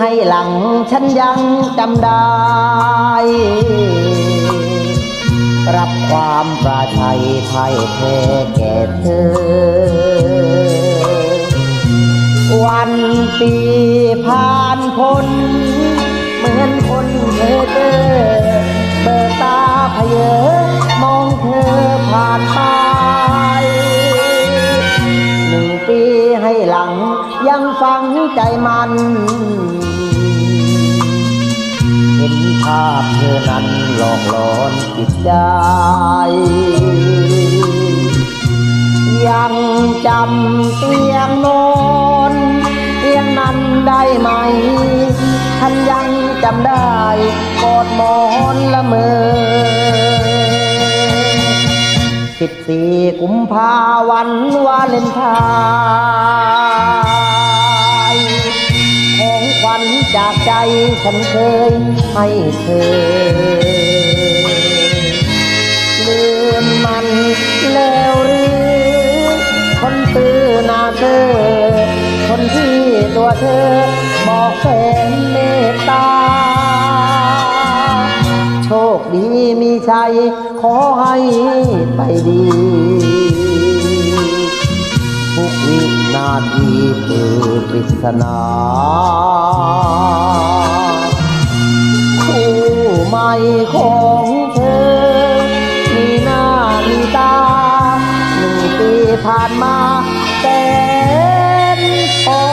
ให้หลังฉันยังจำได้ รับความปราชัยไทยเทแก่เธอ วันปีผ่านพ้นเหมือนคนเธอเจอเบิกตาเพเยอ ใจมัน เห็นภาพเธอนั้นหลอกหลอนจิตใจ ยังจำเตียงนอนเตียงนั้นได้ไหมฉันยังจำได้กอดหมอนละเมอสิบสี่กุมภาวันวาเลนไทน์ จากใจฉันเคยให้เธอลืมมันแล้วหรือคนตื้อหน้าเธอ คนที่ตัวเธอบอกแฟนเมตตา โชคดีมีชัยขอให้ไปดีทุกวิ นาทีคือปริศนาคู่ใหม่ของเธอ มีหน้ามีตาหนึ่งปีผ่านมาแต่พอ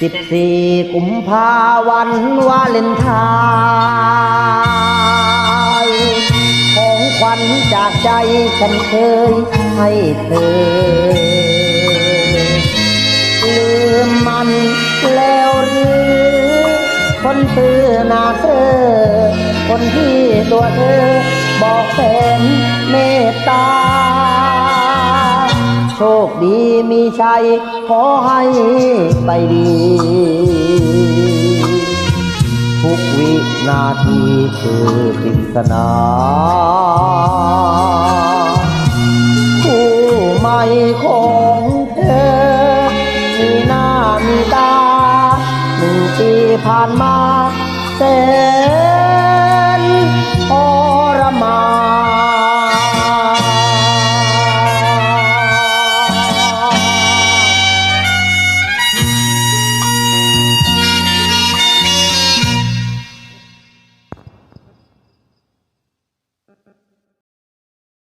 สิบสี่กุมภาวันวาเลนไทน์ของขวัญจากใจฉันเคยให้เธอ ลืมมันแล้วหรือคนตื้อหน้าเธอ คนที่ตัวเธอ โชคดีมีชัย ขอให้ไปดี ทุกวินาทีคือปริศนาคู่ใหม่ของเธอ มีหน้ามีตาหนึ่งปีผ่านมาแสนทรมาน